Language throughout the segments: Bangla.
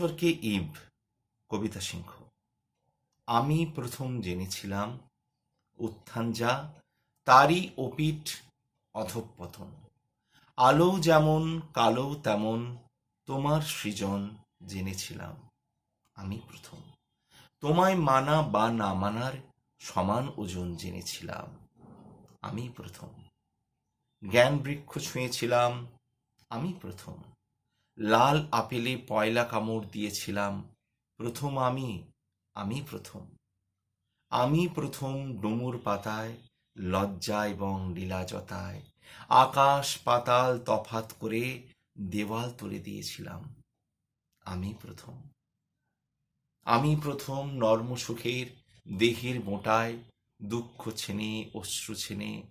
ঈশ্বরকে ইব, কবিতা সিংহ। আমি প্রথম জেনেছিলাম উত্থান যা তারই অপিঠ অধঃপতন। আলো যেমন, কালো তেমন তোমার সৃজন জেনেছিলাম আমি প্রথম। তোমায় মানা বা না মানার সমান ওজন জেনেছিলাম আমি প্রথম। জ্ঞান বৃক্ষ ছুঁয়েছিলাম আমি প্রথম। লাল আপেলে পয়লা কামড় দিয়েছিলাম। প্রথম আমি আমি প্রথম। আমি প্রথম ডুমুর পাতায়, লজ্জা এবং লীলাজতায় আকাশ পাতাল তফাত করে দেওয়াল তুলে দিয়েছিলাম। আমি প্রথম। আমি প্রথম নর্ম সুখের দেহের মোটায়, দুঃখ ছেনে, অশ্রু ছেনে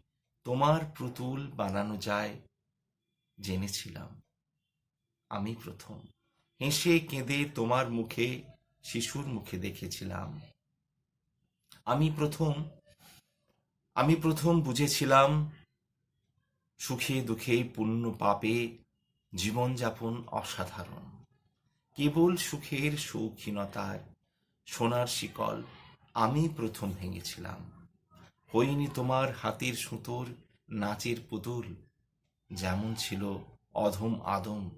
তোমার পুতুল বানানো যায়, জেনেছিলাম। আমি প্রথম। হেসে কেঁদে তোমার মুখে শিশুর মুখে দেখেছিলাম। আমি প্রথম আমি প্রথম বুঝেছিলাম সুখে দুঃখে পুণ্য পাপে জীবনযাপন অসাধারণ। কেবল সুখের শৌখিনতায় সোনার শিকল আমি প্রথম ভেঙেছিলাম। হইনি তোমার হাতের সুতোর নাচের পুতুল যেমন ছিল অধম আদম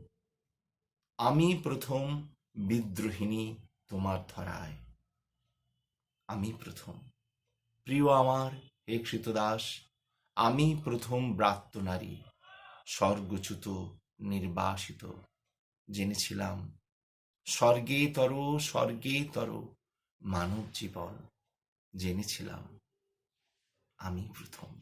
আমি প্রথম বিদ্রোহিণী তোমার ধরায়। আমি প্রথম। প্রিয় আমার, হে কৃতদাস, আমি প্রথম ব্রাত্য নারী, স্বর্গচ্যুত, নির্বাসিত। জেনেছিলাম, স্বর্গে তর স্বর্গে তর, মানব জীবন। জেনেছিলাম, আমি প্রথম।